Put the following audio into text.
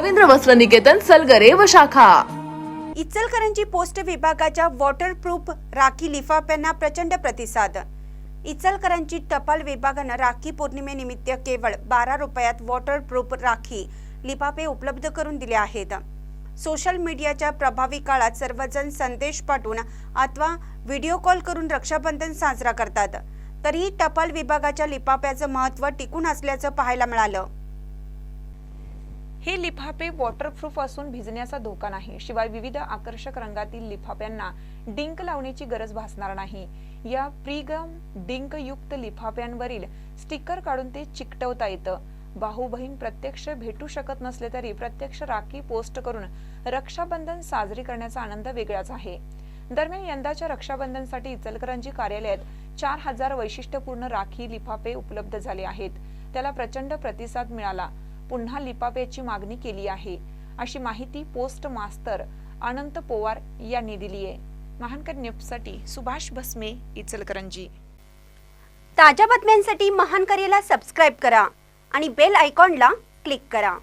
रवींद्र वस्त्र निकेतन सलगरे व शाखा. इचलकरंजी पोस्ट विभागाच्या वॉटरप्रूफ राखी लिफाफ्यांना प्रचंड प्रतिसाद. इचलकरंजी टपाल विभागानं राखी पौर्णिमेनिमित्त केवळ बारा रुपयात वॉटरप्रूफ राखी लिफाफे उपलब्ध करून दिले आहेत. सोशल मीडियाच्या प्रभावी काळात सर्वजण संदेश पाठवून अथवा व्हिडिओ कॉल करून रक्षाबंधन साजरा करतात. तरीही टपाल विभागाच्या लिफाफ्याचं महत्त्व टिकून असल्याचं पाहायला मिळालं. हे लिफाफे वॉटरप्रूफ असून भिजण्याचा धोका नाही. शिवाय विविध आकर्षक रंगातील लिफाफ्यांना डिंक लावण्याची गरज भासणार नाही. या प्रीगम डिंक युक्त लिफाफ्यांवरील स्टिकर काढून ते चिकटवता येतं. भाऊ बहीण प्रत्यक्ष भेटू शकत नसले तरी प्रत्यक्ष राखी पोस्ट करून रक्षाबंधन साजरी करण्याचा आनंद वेगळाच आहे. दरम्यान यंदाच्या रक्षाबंधनसाठी इचलकरंजी कार्यालयात चार हजार वैशिष्ट्यपूर्ण राखी लिफाफे उपलब्ध झाले आहेत. त्याला प्रचंड प्रतिसाद मिळाला. पुन्हा लिपाव्याची मागणी केली आहे. अशी माहिती पोस्ट मास्तर अनंत पोवार यांनी दिली आहे. महानकर न्यूजसाठी सुभाष भस्मे इचलकरंजी. ताज्या बातम्यांसाठी महानकरेला सबस्क्राईब करा आणि बेल आयकॉनला क्लिक करा.